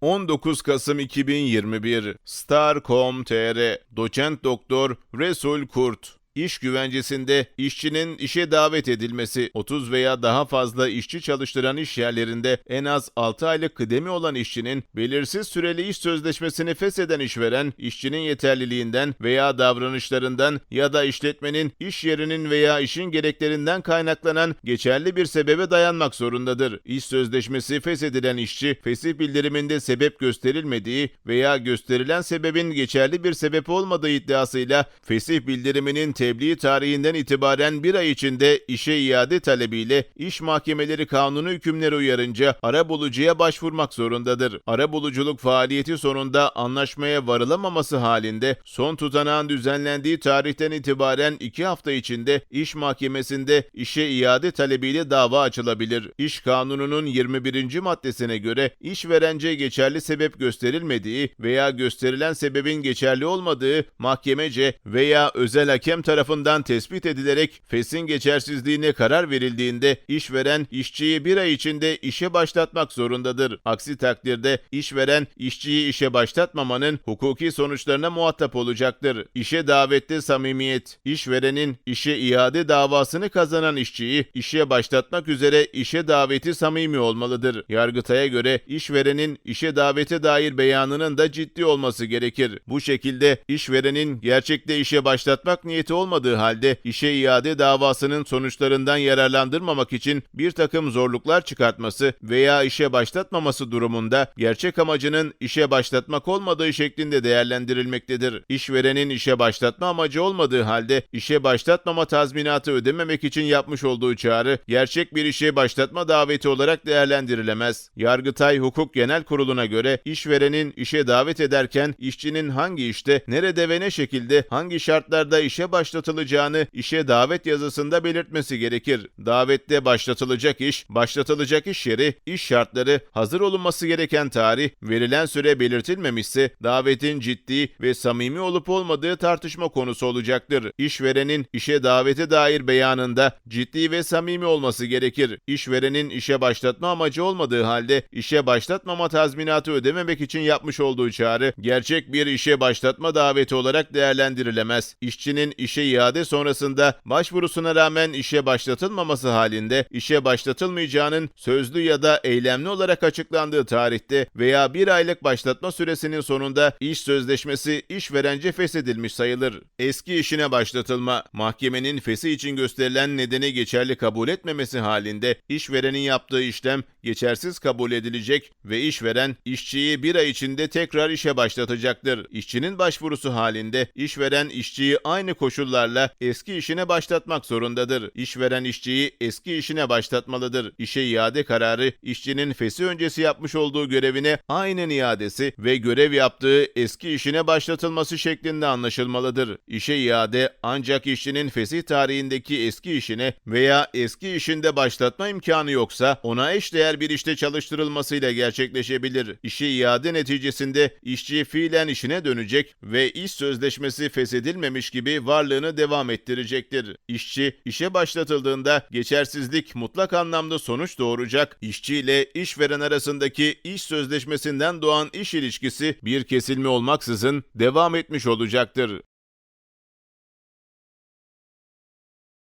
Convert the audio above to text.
19 Kasım 2021 Star.com.tr Doçent Doktor Resul Kurt İş güvencesinde işçinin işe davet edilmesi, 30 veya daha fazla işçi çalıştıran iş yerlerinde en az 6 aylık kıdemi olan işçinin belirsiz süreli iş sözleşmesini fesheden işveren, işçinin yeterliliğinden veya davranışlarından ya da işletmenin, iş yerinin veya işin gereklerinden kaynaklanan geçerli bir sebebe dayanmak zorundadır. İş sözleşmesi feshedilen işçi, fesih bildiriminde sebep gösterilmediği veya gösterilen sebebin geçerli bir sebep olmadığı iddiasıyla fesih bildiriminin tebliğ tarihinden itibaren bir ay içinde işe iade talebiyle iş mahkemeleri kanunu hükümleri uyarınca arabulucuya başvurmak zorundadır. Arabuluculuk faaliyeti sonunda anlaşmaya varılamaması halinde son tutanağın düzenlendiği tarihten itibaren iki hafta içinde iş mahkemesinde işe iade talebiyle dava açılabilir. İş kanununun 21. maddesine göre işverence geçerli sebep gösterilmediği veya gösterilen sebebin geçerli olmadığı mahkemece veya özel hakem tarafından tespit edilerek fesin geçersizliğine karar verildiğinde işveren işçiyi bir ay içinde işe başlatmak zorundadır. Aksi takdirde işveren işçiyi işe başlatmamanın hukuki sonuçlarına muhatap olacaktır. İşe davette samimiyet, işverenin işe iade davasını kazanan işçiyi işe başlatmak üzere işe daveti samimi olmalıdır. Yargıtay'a göre işverenin işe davete dair beyanının da ciddi olması gerekir. Bu şekilde işverenin gerçekte işe başlatmak niyeti olmadığı halde işe iade davasının sonuçlarından yararlandırmamak için bir takım zorluklar çıkartması veya işe başlatmaması durumunda gerçek amacının işe başlatmak olmadığı şeklinde değerlendirilmektedir. İşverenin işe başlatma amacı olmadığı halde işe başlatmama tazminatı ödememek için yapmış olduğu çağrı gerçek bir işe başlatma daveti olarak değerlendirilemez. Yargıtay Hukuk Genel Kurulu'na göre işverenin işe davet ederken işçinin hangi işte, nerede ve ne şekilde, hangi şartlarda işe başlatılacağını işe davet yazısında belirtmesi gerekir. Davette başlatılacak iş, başlatılacak iş yeri, iş şartları, hazır olunması gereken tarih, verilen süre belirtilmemişse davetin ciddi ve samimi olup olmadığı tartışma konusu olacaktır. İşverenin işe davete dair beyanında ciddi ve samimi olması gerekir. İşverenin işe başlatma amacı olmadığı halde işe başlatmama tazminatı ödememek için yapmış olduğu çağrı gerçek bir işe başlatma daveti olarak değerlendirilemez. İşçinin işe iade sonrasında başvurusuna rağmen işe başlatılmaması halinde işe başlatılmayacağının sözlü ya da eylemli olarak açıklandığı tarihte veya bir aylık başlatma süresinin sonunda iş sözleşmesi işverence feshedilmiş sayılır. Eski işine başlatılma, mahkemenin fesi için gösterilen nedeni geçerli kabul etmemesi halinde işverenin yaptığı işlem geçersiz kabul edilecek ve işveren işçiyi bir ay içinde tekrar işe başlatacaktır. İşçinin başvurusu halinde işveren işçiyi aynı koşullarla eski işine başlatmak zorundadır. İşveren işçiyi eski işine başlatmalıdır. İşe iade kararı işçinin fesi öncesi yapmış olduğu görevine aynen iadesi ve görev yaptığı eski işine başlatılması şeklinde anlaşılmalıdır. İşe iade ancak işçinin fesih tarihindeki eski işine veya eski işinde başlatma imkanı yoksa ona eşdeğer bir işte çalıştırılmasıyla gerçekleşebilir. İşe iade neticesinde işçi fiilen işine dönecek ve iş sözleşmesi feshedilmemiş gibi varlığını devam ettirecektir. İşçi işe başlatıldığında geçersizlik mutlak anlamda sonuç doğuracak. İşçi ile işveren arasındaki iş sözleşmesinden doğan iş ilişkisi bir kesilme olmaksızın devam etmiş olacaktır.